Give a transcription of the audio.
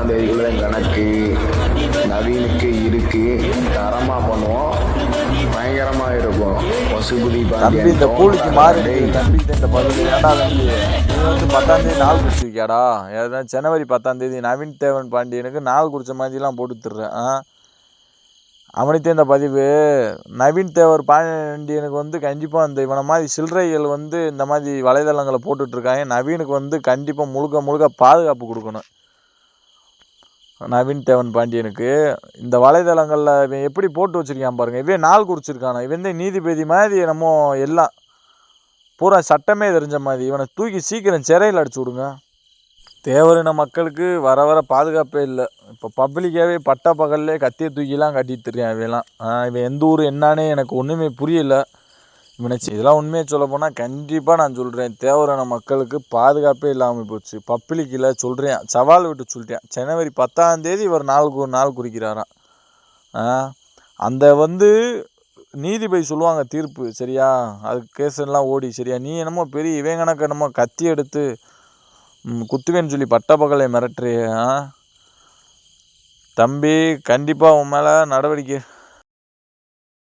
பத்தாம் தேதிக்குள்ள கணக்கு நவீனுக்கு இருக்கு. தரமா பண்ணுவோம். பயங்கரமா இருக்கும். பசுபதி தம்பி இந்த கூலிக்கு மாறி தம்பி இந்த பதில் ஏன்டா தம்பி? நீ வந்து பத்தாம் தேதி நாள் குறிச்சிருக்கியாடா ஏதாவது ஜனவரி பத்தாம் தேதி நவீன் தேவன் பாண்டியனுக்கு நாள் குறிச்ச மாதிரிலாம் போட்டு தர்றேன் ஆ? அவனுக்கே இந்த பதிவு நவீன் தேவர் பாண்டியனுக்கு வந்து கண்டிப்பாக இந்த இவனை மாதிரி சில்லறைகள் வந்து இந்த மாதிரி வலைதளங்களை போட்டுட்ருக்காங்க நவீனுக்கு வந்து கண்டிப்பாக முழுக்க முழுக்க பாதுகாப்பு கொடுக்கணும். நவீன் தேவன் பாண்டியனுக்கு இந்த வலைதளங்களில் இவன் எப்படி போட்டு வச்சுருக்கான் பாருங்க. இவன் நாள் குறிச்சிருக்கான? இவன் வந்து நீதிபதி மாதிரி நம்ம எல்லாம் பூரா சட்டமே தெரிஞ்ச மாதிரி இவனை தூக்கி சீக்கிரம் சிறையில் அடிச்சு விடுங்க. தேவரின மக்களுக்கு வர வர பாதுகாப்பே இல்லை. இப்போ பப்ளிக்காகவே பட்ட பகல்லே கத்தியை தூக்கிலாம் கட்டிட்டு இருக்கான் இவெல்லாம். இவன் எந்த ஊர் என்னான்னு எனக்கு ஒன்றுமே புரியலை. இவனை இதெல்லாம் உண்மையை சொல்ல போனால் கண்டிப்பாக நான் சொல்கிறேன் தேவையான மக்களுக்கு பாதுகாப்பே இல்லாமல் போச்சு. பப்ளிக்கில் சொல்கிறேன் சவால் விட்டு சொல்லிட்டேன். ஜனவரி பத்தாம்தேதி ஒரு நாள் நாள் குறிக்கிறாராம் ஆ, அந்த வந்து நீதிபதி சொல்லுவாங்க தீர்ப்பு. சரியா? அது கேஸ் எல்லாம் ஓடி சரியா? நீ என்னமோ பெரிய இவன் கணக்கு என்னமோ கத்தி எடுத்து குத்துவேன்னு சொல்லி பட்டப்பகலை மிரட்டுறியே ஆ? தம்பி கண்டிப்பாக உன் மேலே நடவடிக்கை